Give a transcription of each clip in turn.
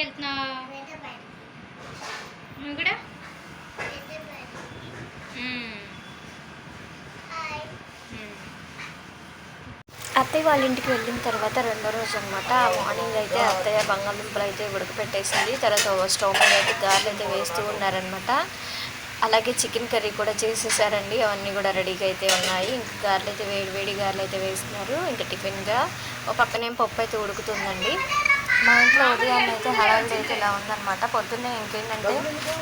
వెళ్తున్నావు నువ్వు కూడా. అత్తయ్య వాళ్ళ ఇంటికి వెళ్ళిన తర్వాత రెండో రోజు అనమాట మార్నింగ్ అయితే అత్తయ్య బంగాళదుంపలు అయితే ఉడకపెట్టేసింది. తర్వాత స్టవ్ మీద అయితే గారెలు అయితే వేస్తూ ఉన్నారనమాట అలాగే చికెన్ కర్రీ కూడా చేసేసారండి. అవన్నీ కూడా రెడీగా అయితే ఉన్నాయి. ఇంకా గారెలు అయితే వేడి వేడి గారెలు అయితే వేస్తున్నారు. ఇంకా టిఫిన్గా ఒక పక్కనేం పప్పు అయితే ఉడుకుతుందండి. మా ఇంట్లో ఉదయాన్నే అయితే హడావిడి అయితే ఇలా ఉందన్నమాట. పొద్దున్నే ఇంకేంటంటే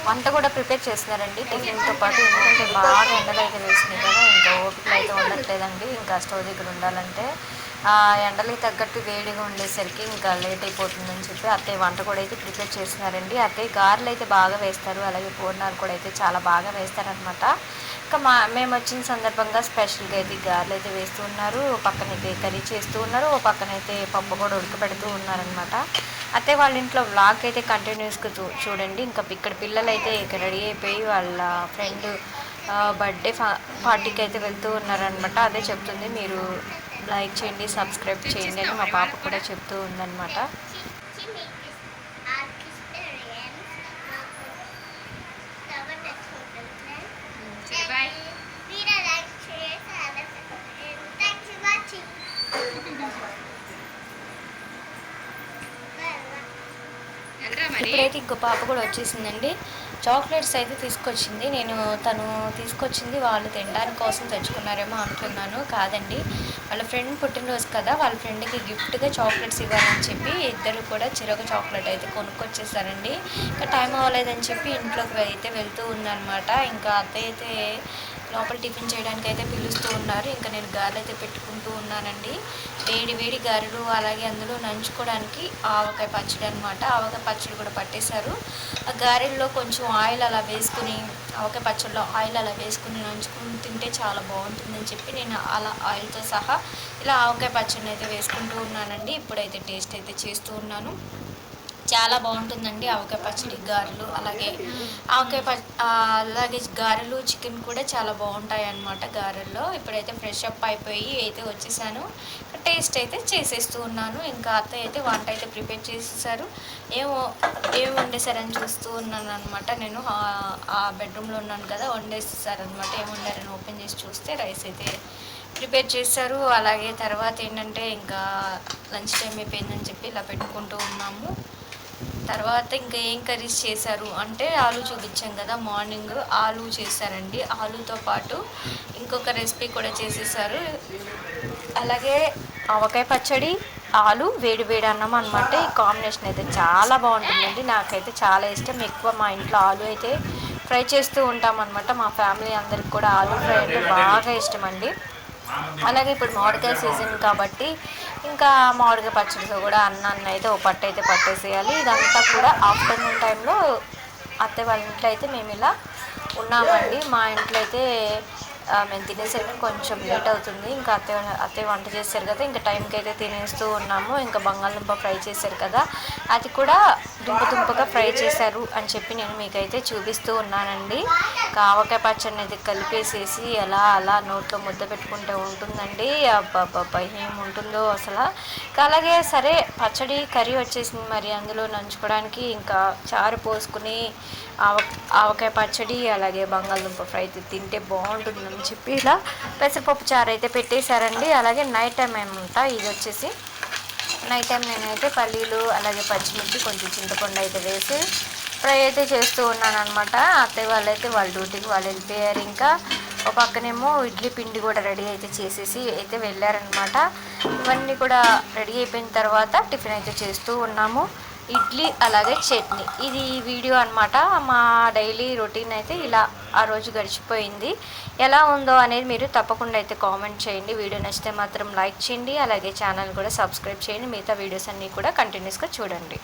వంట కూడా ప్రిపేర్ చేస్తున్నారండి. టిఫిన్తో పాటు ఎందుకంటే బాగా ఎండలు అయితే వేసినాయి కదా ఇంకా ఓపికలు అయితే ఉండట్లేదండి. ఇంకా స్టవ్ దగ్గర ఉండాలంటే ఆ ఎండలకి తగ్గట్టు వేడిగా ఉండేసరికి ఇంకా లేట్ అయిపోతుందని చెప్పి అత్తయ్య వంట కూడా అయితే ప్రిపేర్ చేస్తున్నారండి. అత్తయ్య గారెలు అయితే బాగా వేస్తారు. అలాగే పూర్ణాలు కూడా అయితే చాలా బాగా వేస్తారనమాట ఇంకా మా మేము వచ్చిన సందర్భంగా స్పెషల్గా అయితే గారెలు అయితే వేస్తూ ఉన్నారు. ఓ పక్కనైతే కర్రీ చేస్తూ ఉన్నారు. ఓ పక్కనైతే పప్పు కూడా ఉడకబెడుతూ ఉన్నారనమాట అయితే వాళ్ళ ఇంట్లో వ్లాగ్ అయితే కంటిన్యూస్గా చూడండి. ఇంకా ఇక్కడ పిల్లలు అయితే ఇక్కడ రెడీ అయిపోయి వాళ్ళ ఫ్రెండ్ బర్త్డే పార్టీకి అయితే వెళ్తూ ఉన్నారనమాట అదే చెప్తుంది. మీరు లైక్ చేయండి సబ్స్క్రైబ్ చేయండి అని మా పాప కూడా చెప్తూ ఉందన్నమాట సరే బాయ్ వెళ్ళరా మరి ఇప్పుడైతే ఇంకో పాప కూడా వచ్చేసిందండి. చాక్లెట్స్ అయితే తీసుకొచ్చింది. నేను తను తీసుకొచ్చింది వాళ్ళు తినడానికి కోసం తెచ్చుకున్నారేమో అనుకున్నాను. కాదండి. వాళ్ళ ఫ్రెండ్ పుట్టినరోజు కదా వాళ్ళ ఫ్రెండ్కి గిఫ్ట్గా చాక్లెట్స్ ఇవ్వాలని చెప్పి ఇద్దరు కూడా చిరొక చాక్లెట్ అయితే కొనుక్కొచ్చేసారండి. ఇంకా టైం అవ్వలేదని చెప్పి ఇంట్లోకి అయితే వెళ్తూ ఉందనమాట ఇంకా అత్తయ్య అయితే లోపల టిఫిన్ చేయడానికి అయితే పిలుస్తూ ఉన్నారు. ఇంకా నేను గారెలు అయితే పెట్టుకుంటూ ఉన్నానండి. వేడి వేడి గారెలు అలాగే అందులో నంచుకోవడానికి ఆవకాయ పచ్చడి అనమాట ఆవకాయ పచ్చడి కూడా పట్టేశారు. ఆ గారెల్లో కొంచెం ఆయిల్ అలా వేసుకుని ఆవకాయ పచ్చడిలో ఆయిల్ అలా వేసుకుని నంచుకుని తింటే చాలా బాగుంటుందని చెప్పి నేను అలా ఆయిల్తో సహా ఇలా ఆవకాయ పచ్చడిని అయితే వేసుకుంటూ ఉన్నానండి. ఇప్పుడైతే టేస్ట్ అయితే చేస్తూ ఉన్నాను. చాలా బాగుంటుందండి. ఆవకాయ పచ్చడి గారెలు అలాగే ఆవకాయ ప అలాగే గారెలు చికెన్ కూడా చాలా బాగుంటాయి అన్నమాట గారెల్లో. ఇప్పుడైతే ఫ్రెష్ అప్ అయిపోయి అయితే వచ్చేసాను. టేస్ట్ అయితే చేసేస్తూ ఉన్నాను. ఇంకా అత్తయ్య అయితే వంట అయితే ప్రిపేర్ చేసేసారు. ఏమో ఏం వండేసారని చూస్తూ ఉన్నాను అనమాట నేను ఆ- ఆ బెడ్రూమ్లో ఉన్నాను కదా వండేసేసారనమాట ఏం వండారని ఓపెన్ చేసి చూస్తే రైస్ అయితే ప్రిపేర్ చేశారు. అలాగే తర్వాత ఏంటంటే ఇంకా లంచ్ టైం అయిపోయిందని చెప్పి ఇలా పెట్టుకుంటూ ఉన్నాము. తర్వాత ఇంకా ఏం కర్రీస్ చేశారు? అంటే ఆలు చూపించాం కదా మార్నింగ్ ఆలు చేశారండి. ఆలుతో పాటు ఇంకొక రెసిపీ కూడా చేసేసారు. అలాగే ఆవకాయ పచ్చడి ఆలు వేడి వేడి అన్నం అనమాట ఈ కాంబినేషన్ అయితే చాలా బాగుంటుందండి. నాకైతే చాలా ఇష్టం. ఎక్కువ మా ఇంట్లో ఆలు అయితే ఫ్రై చేస్తూ ఉంటామన్నమాట. మా ఫ్యామిలీ అందరికి కూడా ఆలు ఫ్రై అంటే బాగా ఇష్టం అండి అలాగే ఇప్పుడు మామిడికాయ సీజన్ కాబట్టి ఇంకా మామిడికాయ పచ్చడితో కూడా అన్నాన్ని అయితే ఓ పట్టు అయితే పట్టేసేయాలి. ఇదంతా కూడా ఆఫ్టర్నూన్ టైంలో అత్తే వాళ్ళ ఇంట్లో అయితే మేము ఇలా ఉన్నామండి. మా ఇంట్లో అయితే మేము తినేసరికి కొంచెం లేట్ అవుతుంది. ఇంకా అత్తయ్య అత్తయ్య వంట చేశారు కదా ఇంకా టైంకి అయితే తినేస్తూ ఉన్నాము. ఇంకా బంగాళదుంప ఫ్రై చేశారు కదా అది కూడా దుంప దుంపగా ఫ్రై చేశారు అని చెప్పి నేను మీకైతే చూపిస్తూ ఉన్నానండి. కావకాయ పచ్చడి అయితే కలిపేసేసి ఎలా అలా నోట్లో ముద్ద పెట్టుకుంటే ఉంటుందండి. అబ్బాబ్బా ఏం ఉంటుందో అసలు. ఇంకా అలాగే సరే పచ్చడి కర్రీ వచ్చేసింది మరి అందులో నంచుకోవడానికి. ఇంకా చారు పోసుకుని ఆవ ఆవకాయ పచ్చడి అలాగే బంగాళదుంప ఫ్రై అయితే తింటే బాగుంటుందని చెప్పి ఇలా పెసరపప్పు చారు అయితే పెట్టేశారండి. అలాగే నైట్ టైం ఏమంటా? ఇది వచ్చేసి నైట్ టైం నేనైతే పల్లీలు అలాగే పచ్చిమిర్చి కొంచెం చింతపండు అయితే వేసి ఫ్రై అయితే చేస్తూ ఉన్నాను అనమాట అత్తయ్య వాళ్ళు అయితే వాళ్ళ డ్యూటీకి వాళ్ళు వెళ్ళిపోయారు. ఇంకా ఒక పక్కనేమో ఇడ్లీ పిండి కూడా రెడీ అయితే చేసేసి అయితే వెళ్ళారనమాట ఇవన్నీ కూడా రెడీ అయిపోయిన తర్వాత టిఫిన్ అయితే చేస్తూ ఉన్నాము. ఇడ్లీ అలాగే చట్నీ. ఇది వీడియో అనమాట మా డైలీ రొటీన్ అయితే ఇలా ఆ రోజు గడిచిపోయింది. ఎలా ఉందో అనేది మీరు తప్పకుండా అయితే కామెంట్ చేయండి. వీడియో నచ్చితే మాత్రం లైక్ చేయండి. అలాగే ఛానల్ కూడా సబ్స్క్రైబ్ చేయండి. మిగతా వీడియోస్ అన్నీ కూడా కంటిన్యూస్గా చూడండి.